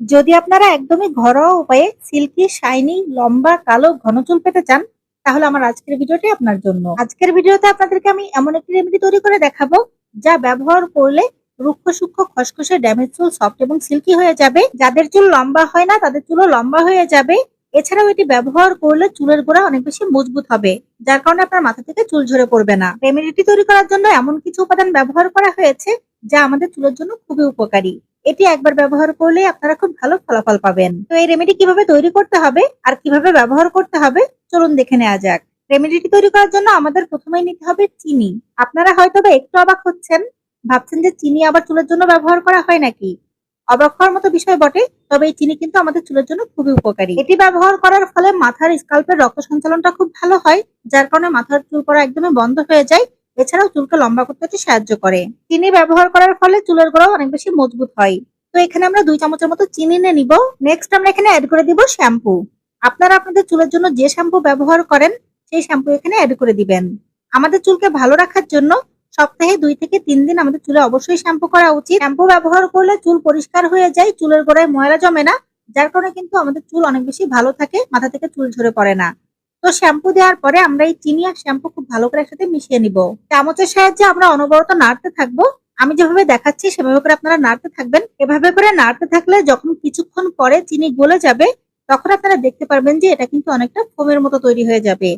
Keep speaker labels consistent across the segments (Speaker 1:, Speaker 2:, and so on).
Speaker 1: যদি আপনারা একদমই ঘরোয়া উপায়ে সিল্কি, শাইনি, লম্বা, কালো, ঘন চুল পেতে চান, তাহলে আমার আজকের ভিডিওটি আপনার জন্য। আজকের ভিডিওতে আপনাদেরকে আমি এমন একটি রেমেডি তৈরি করে দেখাবো, যা ব্যবহার করলে রুক্ষ সূক্ষ্ম খসখসে ড্যামেজ চুল সফট এবং সিল্কি হয়ে যাবে। যাদের চুল লম্বা হয় না, তাদের চুলও লম্বা হয়ে যাবে। এছাড়াও এটি ব্যবহার করলে চুলের গোড়া অনেক বেশি মজবুত হবে, যার কারণে আপনার মাথা থেকে চুল ঝরে পড়বে না। রেমেডিটি তৈরি করার জন্য এমন কিছু উপাদান ব্যবহার করা হয়েছে, যা আমাদের চুলের জন্য খুবই উপকারী। এটি একবার ব্যবহার করলে আপনারা খুব ভালো ফলাফল পাবেন। তো এই রেমেডি কীভাবে তৈরি করতে হবে আর কীভাবে ব্যবহার করতে হবে, চলুন দেখে নেওয়া যাক। রেমেডিটি তৈরি করার জন্য আমাদের প্রথমেই নিতে হবে চিনি। আপনারা হয়তো বা একটু অবাক হচ্ছেন, ভাবছেন যে চিনি আবার চুলের জন্য ব্যবহার করা হয় নাকি? অবাক হওয়ার মতো বিষয় বটে, তবে এই চিনি কিন্তু আমাদের চুলের জন্য খুবই উপকারী। এটি ব্যবহার করার ফলে মাথার স্কাল্পের রক্ত সঞ্চালনটা খুব ভালো হয়, যার কারণে মাথার চুল পড়া একদমই বন্ধ হয়ে যায় এছাড়াও চুলকে লম্বা করতে এটি সাহায্য করে। চিনি ব্যবহার করার ফলে চুলের গোড়াও অনেক বেশি মজবুত হয়। তো এখানে আমরা দুই চামচের মতো চিনি নিয়ে নিব। নেক্সট আমরা এখানে অ্যাড করে দিব শ্যাম্পু আপনারা আপনাদের চুলের জন্য যে শ্যাম্পু ব্যবহার করেন, সেই শ্যাম্পু এখানে অ্যাড করে দিবেন। আমাদের চুলকে ভালো রাখার জন্য সপ্তাহে দুই থেকে তিন দিন আমাদের চুলে অবশ্যই শ্যাম্পু করা উচিত। শ্যাম্পু ব্যবহার করলে চুল পরিষ্কার হয়ে যায়, চুলের গোড়ায় ময়লা জমে না। যার কারণে কিন্তু আমাদের চুল অনেক বেশি ভালো থাকে, মাথা থেকে চুল ঝরে পড়ে না। তো শ্যাম্পু দেওয়ার পরে আমরা এই চিনি আর শ্যাম্পু খুব ভালো করে একসাথে মিশিয়ে নিব। চামচের সাহায্যে আমরা অনবরত নাড়তে থাকব। আমি যেভাবে দেখাচ্ছি, সেভাবে করে আপনারা নাড়তে থাকবেন। এভাবে করে নাড়তে থাকলে যখন কিছুক্ষণ পরে চিনি গলে যাবে, তখন আপনারা দেখতে পারবেন যে এটা কিন্তু অনেকটা ফোমের মতো তৈরি হয়ে যাবে।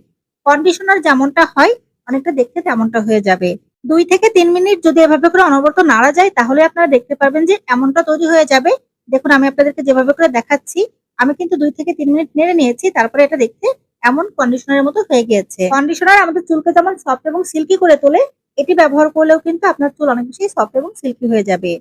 Speaker 1: কন্ডিশনার যেমনটা হয়, অনেকটা দেখতে তেমনটা হয়ে যাবে। দুই থেকে তিন মিনিট যদি এভাবে করে অনবরত নাড়া যায়, তাহলে আপনারা দেখতে পারবেন যে এমনটা তৈরি হয়ে যাবে। দেখুন, আমি আপনাদেরকে যেভাবে করে দেখাচ্ছি, আমি কিন্তু দুই থেকে তিন মিনিট নেড়ে নিয়েছি, তারপরে এটা দেখতে এমন কন্ডিশনারের মতো হয়ে গিয়েছে। কন্ডিশনার আমাদের চুলকে যেমন সফট এবং সিল্কি করে তোলে, এটি ব্যবহার করলেও কিন্তু আপনার চুল অনেক বেশি সফট এবং সিল্কি হয়ে যাবে।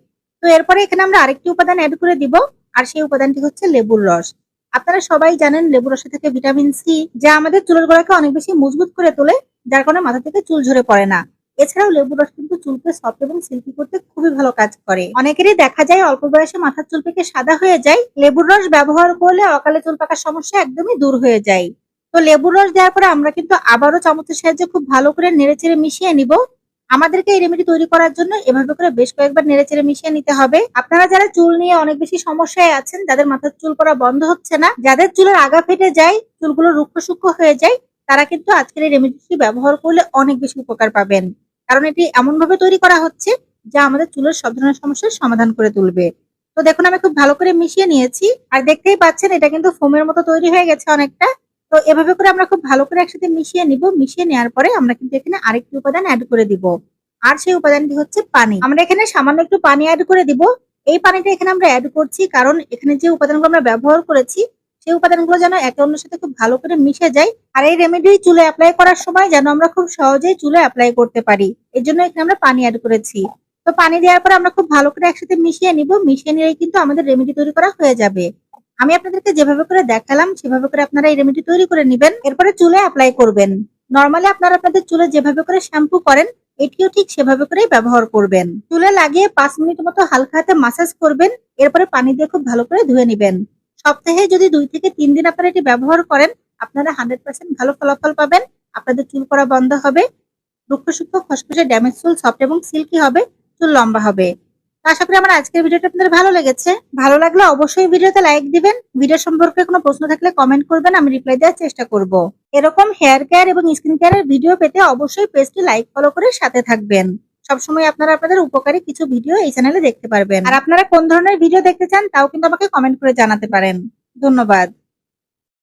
Speaker 1: তো এরপরে এখানে আমরা আরেকটি উপাদান অ্যাড করে দিব, আর সেই উপাদানটি হচ্ছে লেবুর রস। আপনারা সবাই জানেন লেবুর রসে থেকে ভিটামিন সি যা আমাদের চুলের গোড়াকে অনেক বেশি মজবুত করে তোলে, যার কারণে মাথা থেকে চুল ঝরে পড়ে না। এছাড়াও লেবুর রস কিন্তু চুলকে সফট এবং সিল্কি করতে খুবই ভালো কাজ করে। অনেকেরই দেখা যায় অল্প বয়সে মাথার চুল পেকে সাদা হয়ে যায়। লেবুর রস ব্যবহার করলে অকালে চুল পাকার সমস্যা একদমই দূর হয়ে যায়। তো লেবুর রস দেওয়ার পরে আমরা কিন্তু আবারও চামচের সাহায্যে খুব ভালো করে নেড়ে চেড়ে মিশিয়ে নিব। আমাদেরকে এই রেমেডি তৈরি করার জন্য এভাবে করে বেশ কয়েকবার নেড়ে চেড়ে মিশিয়ে নিতে হবে। আপনারা যারা চুল নিয়ে অনেক বেশি সমস্যায় আছেন, যাদের মাথার চুল পড়া বন্ধ হচ্ছে না, যাদের চুলের আগা ফেটে যায়, চুলগুলো রুক্ষ সূক্ষ্ম হয়ে যায়, তারা কিন্তু আজকের এই রেমেডিটি ব্যবহার করলে অনেক বেশি উপকার পাবেন। কারণ এটি এমন ভাবে তৈরি করা হচ্ছে যা আমাদের চুলের সব ধরনের সমস্যার সমাধান করে তুলবে। তো দেখুন, আমি খুব ভালো করে মিশিয়ে নিয়েছি। আর দেখতেই পাচ্ছেন, এটা কিন্তু ফোমের মতো তৈরি হয়ে গেছে অনেকটা। তো এভাবে করে আমরা খুব ভালো করে একসাথে মিশিয়ে নিব। মিশিয়ে নেওয়ার পরে আমরা কিন্তু এখানে আরেকটি উপাদান অ্যাড করে দিব। আর সেই উপাদানটি হচ্ছে পানি। আমরা এখানে সামান্য একটু পানি অ্যাড করে দিব। এই পানিটা এখানে আমরা অ্যাড করছি কারণ এখানে যে উপাদানগুলো আমরা ব্যবহার করেছি, সেই উপাদানগুলো যেন একে অন্যের সাথে খুব ভালো করে মিশে যায় আর এই রেমেডি চুলে অ্যাপ্লাই করার সময় যেন আমরা খুব সহজেই চুলে অ্যাপ্লাই করতে পারি। এর জন্য এখানে আমরা পানি অ্যাড করেছি। তো পানি দেওয়ার পর আমরা খুব ভালো করে একসাথে মিশিয়ে নিব। মিশিয়ে নিলেই কিন্তু আমাদের রেমেডি তৈরি করা হয়ে যাবে। আমি আপনাদেরকে যেভাবে করে দেখালাম, সেভাবে করে আপনারা এই রেমেডি তৈরি করে নেবেন। এরপরে চুলে অ্যাপ্লাই করবেন। নর্মালি আপনারা আপনাদের চুলে যেভাবে করে শ্যাম্পু করেন, এটিও ঠিক সেভাবে করেই ব্যবহার করবেন। চুলে লাগিয়ে পাঁচ মিনিট মতো হালকা হাতে মাসাজ করবেন, এরপরে পানি দিয়ে খুব ভালো করে ধুয়ে নেবেন। সপ্তাহে যদি দুই থেকে তিন দিন আপনারা এটি ব্যবহার করেন, আপনারা হান্ড্রেড পার্সেন্ট ভালো ফলাফল পাবেন, আপনাদের চুল পড়া বন্ধ হবে, রুক্ষ সূক্ষ্ম খসখসে ড্যামেজ চুল সফট এবং সিল্কি হবে, চুল লম্বা হবে। আশা করি আমার আজকের ভিডিওটা আপনাদের ভালো লেগেছে। ভালো লাগলে অবশ্যই ভিডিওতে লাইক দিবেন। ভিডিও সম্পর্কে কোনো প্রশ্ন থাকলে কমেন্ট করবেন, আমি রিপ্লাই দেওয়ার চেষ্টা করব। এরকম হেয়ার কেয়ার এবং স্কিন কেয়ারের ভিডিও পেতে অবশ্যই পেজটি লাইক, ফলো করে সাথে থাকবেন। সবসময় আপনারা আপনাদের উপকারী কিছু ভিডিও এই চ্যানেলে দেখতে পারবেন। আর আপনারা কোন ধরনের ভিডিও দেখতে চান, তাও কিন্তু আমাকে কমেন্ট করে জানাতে পারেন। ধন্যবাদ।